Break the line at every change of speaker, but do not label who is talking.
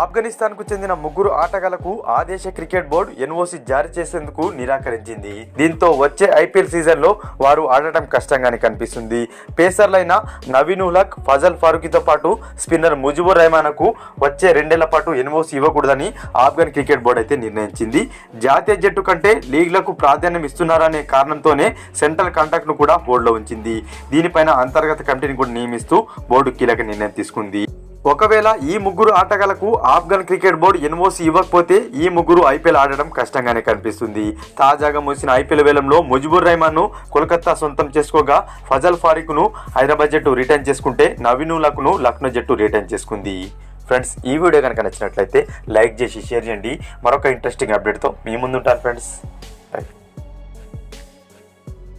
ఆఫ్ఘనిస్తాన్కు చెందిన ముగ్గురు ఆటగాళ్ళకు ఆ దేశ క్రికెట్ బోర్డు ఎన్ఓసి జారీ చేసేందుకు నిరాకరించింది. దీంతో వచ్చే ఐపీఎల్ సీజన్లో వారు ఆడటం కష్టంగానే కనిపిస్తుంది. పేసర్లైన నవీన్ ఉలక్ ఫజల్ ఫారూఖీతో పాటు స్పిన్నర్ ముజిబుర్ రెహమాన్కు వచ్చే రెండేళ్ళ పాటు ఎన్ఓసి ఇవ్వకూడదని ఆఫ్ఘన్ క్రికెట్ బోర్డు అయితే నిర్ణయించింది. జాతీయ జట్టు కంటే లీగ్లకు ప్రాధాన్యం ఇస్తున్నారనే కారణంతోనే సెంట్రల్ కాంట్రాక్ట్ను కూడా బోర్డులో ఉంచింది. దీనిపైన అంతర్గత కమిటీని కూడా నియమిస్తూ బోర్డు కీలక నిర్ణయం తీసుకుంది. ఒకవేళ ఈ ముగ్గురు ఆటగాళ్ళకు ఆఫ్ఘన్ క్రికెట్ బోర్డు ఎన్ఓసి ఇవ్వకపోతే ఈ ముగ్గురు ఐపీఎల్ ఆడడం కష్టంగానే కనిపిస్తుంది. తాజాగా ముగిసిన ఐపీఎల్ వేలంలో ముజిబుర్ రెహమాన్ను కోల్కతా సొంతం చేసుకోగా ఫజల్ ఫారిక్ను హైదరాబాద్ జట్టు రిటర్న్ చేసుకుంటే నవీనులకు ను లక్నో జట్టు రిటర్న్ చేసుకుంది. ఫ్రెండ్స్ ఈ వీడియో కనుక నచ్చినట్లయితే లైక్ చేసి షేర్ చేయండి. మరొక ఇంట్రెస్టింగ్ అప్డేట్తో మీ ముందుంటాను ఫ్రెండ్స్.